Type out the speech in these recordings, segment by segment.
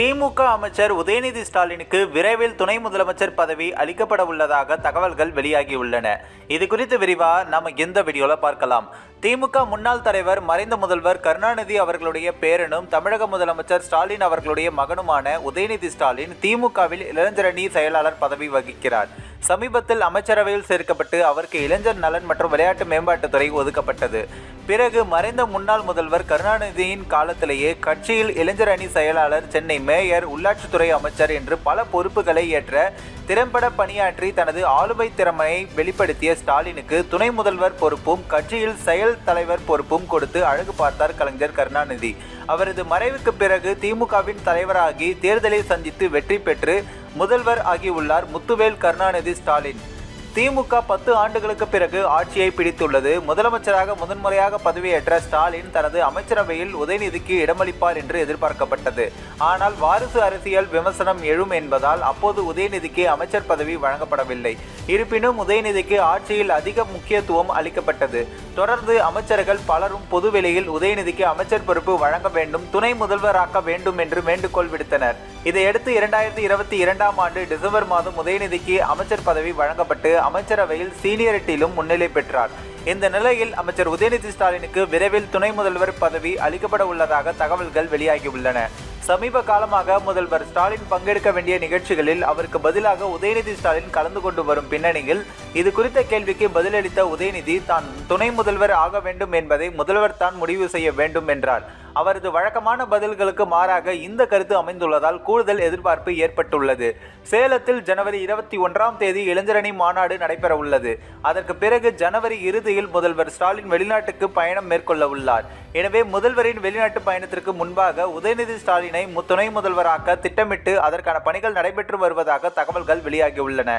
திமுக அமைச்சர் உதயநிதி ஸ்டாலினுக்கு விரைவில் துணை முதலமைச்சர் பதவி அளிக்கப்பட உள்ளதாக தகவல்கள் வெளியாகியுள்ளன. இது குறித்து விரிவாக நம்ம இந்த வீடியோவில் பார்க்கலாம். திமுக முன்னாள் தலைவர் மறைந்த முதல்வர் கருணாநிதி அவர்களுடைய பேரனும் தமிழக முதலமைச்சர் ஸ்டாலின் அவர்களுடைய மகனுமான உதயநிதி ஸ்டாலின் திமுகவில் இளைஞரணி செயலாளர் பதவி வகிக்கிறார். சமீபத்தில் அமைச்சரவையில் சேர்க்கப்பட்டு அவருக்கு இளைஞர் நலன் மற்றும் விளையாட்டு மேம்பாட்டுத்துறை ஒதுக்கப்பட்டது. பிறகு மறைந்த முன்னாள் முதல்வர் கருணாநிதியின் காலத்திலேயே கட்சியில் இளைஞர் அணி செயலாளர் சென்னை மேயர் உள்ளாட்சித்துறை அமைச்சர் என்று பல பொறுப்புகளை ஏற்ற திறம்பட பணியாற்றி தனது ஆளுமை திறமையை வெளிப்படுத்திய ஸ்டாலினுக்கு துணை முதல்வர் பொறுப்பும் கட்சியில் செயல் தலைவர் பொறுப்பும் கொடுத்து அழகு பார்த்தார் கலைஞர் கருணாநிதி. அவரது மறைவுக்கு பிறகு திமுகவின் தலைவராகி தேர்தலை சந்தித்து வெற்றி பெற்று முதல்வர் ஆகியுள்ளார் முத்துவேல் கருணாநிதி ஸ்டாலின். திமுக பத்து ஆண்டுகளுக்கு பிறகு ஆட்சியை பிடித்துள்ளது. முதலமைச்சராக முதன்முறையாக பதவியேற்ற ஸ்டாலின் தனது அமைச்சரவையில் உதயநிதிக்கு இடமளிப்பார் என்று எதிர்பார்க்கப்பட்டது. ஆனால் வாரிசு அரசியல் விமர்சனம் எழும் என்பதால் அப்போது உதயநிதிக்கு அமைச்சர் பதவி வழங்கப்படவில்லை. இருப்பினும் உதயநிதிக்கு ஆட்சியில் அதிக முக்கியத்துவம் அளிக்கப்பட்டது. தொடர்ந்து அமைச்சர்கள் பலரும் பொதுவெளியில் உதயநிதிக்கு அமைச்சர் பொறுப்பு வழங்க வேண்டும் துணை முதல்வராக்க வேண்டும் என்று வேண்டுகோள் விடுத்தனர். இதையடுத்து இரண்டாயிரத்தி இருபத்தி இரண்டாம் ஆண்டு டிசம்பர் மாதம் உதயநிதிக்கு அமைச்சர் பதவி வழங்கப்பட்டு அமைச்சரவையில் சீனியரிட்டியிலும் முன்னிலை பெற்றார். இந்த நிலையில் அமைச்சர் உதயநிதி ஸ்டாலினுக்கு விரைவில் துணை முதல்வர் பதவி அளிக்கப்பட உள்ளதாக தகவல்கள் வெளியாகியுள்ளன. சமீப காலமாக முதல்வர் ஸ்டாலின் பங்கெடுக்க வேண்டிய நிகழ்ச்சிகளில் அவருக்கு பதிலாக உதயநிதி ஸ்டாலின் கலந்து கொண்டு வரும் பின்னணியில் இது குறித்த கேள்விக்கு பதிலளித்த உதயநிதி தான் துணை முதல்வர் ஆக வேண்டும் என்பதை முதல்வர் தான் முடிவு செய்ய வேண்டும் என்றார். அவரது வழக்கமான பதில்களுக்கு மாறாக இந்த கருத்து அமைந்துள்ளதால் கூடுதல் எதிர்பார்ப்பு ஏற்பட்டுள்ளது. சேலத்தில் ஜனவரி இருபத்தி ஒன்றாம் தேதி இளைஞரணி மாநாடு நடைபெற உள்ளது அதற்கு பிறகு ஜனவரி இறுதியில் முதல்வர் ஸ்டாலின் வெளிநாட்டுக்கு பயணம் மேற்கொள்ள உள்ளார். எனவே முதல்வரின் வெளிநாட்டு பயணத்திற்கு முன்பாக உதயநிதி ஸ்டாலினை துணை முதல்வராக்க திட்டமிட்டு அதற்கான பணிகள் நடைபெற்று வருவதாக தகவல்கள் வெளியாகியுள்ளன.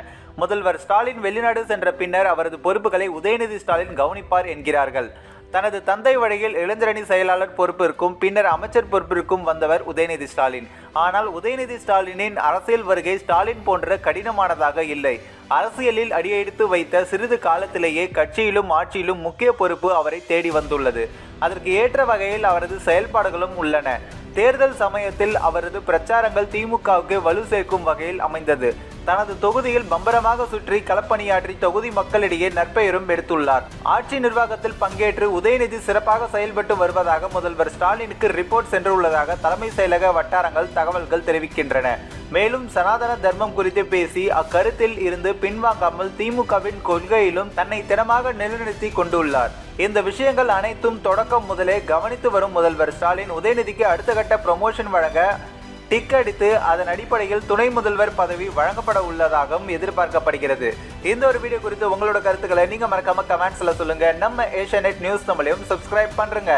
முதல்வர் ஸ்டாலின் வெளிநாடு சென்ற பின்னர் அவரது பொறுப்புகளை உதயநிதி ஸ்டாலின் கவனிப்பார் என்கிறார்கள். தனது தந்தை வழியில் இளைஞரணி செயலாளர் பொறுப்பிற்கும் பின்னர் அமைச்சர் பொறுப்பிற்கும் வந்தவர் உதயநிதி ஸ்டாலின். ஆனால் உதயநிதி ஸ்டாலினின் அரசியல் வருகை ஸ்டாலின் போன்ற கடினமானதாக இல்லை. அரசியலில் அடியெடுத்து வைத்த சிறிது காலத்திலேயே கட்சியிலும் ஆட்சியிலும் முக்கிய பொறுப்பு அவரை தேடி வந்துள்ளது. அதற்கு ஏற்ற வகையில் அவரது செயல்பாடுகளும் உள்ளன. தேர்தல் சமயத்தில் அவரது பிரச்சாரங்கள் திமுகவுக்கு வலு சேர்க்கும் வகையில் அமைந்தது. தனது தொகுதியில் பம்பரமாக சுற்றி களப்பணியாற்றி தொகுதி மக்களிடையே நற்பெயரும் எடுத்துள்ளார். ஆட்சி நிர்வாகத்தில் பங்கேற்று உதயநிதி சிறப்பாக செயல்பட்டு வருவதாக முதல்வர் ஸ்டாலினுக்கு ரிப்போர்ட் சென்றுள்ளதாக தலைமை செயலக வட்டாரங்கள் தகவல்கள் தெரிவிக்கின்றன. மேலும் சனாதன தர்மம் குறித்து பேசி அக்கருத்தில் இருந்து பின்வாங்காமல் திமுகவின் கொள்கையிலும் தன்னை திடமாக நிலைநிறுத்தி கொண்டுள்ளார். இந்த விஷயங்கள் அனைத்தும் தொடக்கம் முதலே கவனித்து வரும் முதல்வர் ஸ்டாலின் உதயநிதிக்கு அடுத்த கட்ட ப்ரமோஷன் வழங்க டிக் அடித்து அதன் அடிப்படையில் துணை முதல்வர் பதவி வழங்கப்பட உள்ளதாகவும் எதிர்பார்க்கப்படுகிறது. இந்த ஒரு வீடியோ குறித்து உங்களோட கருத்துக்களை நீங்க மறக்காம கமெண்ட்ஸ்ல சொல்லுங்க. நம்ம ஏஷியா நியூஸ் நம்மளையும் சப்ஸ்கிரைப் பண்றேங்க.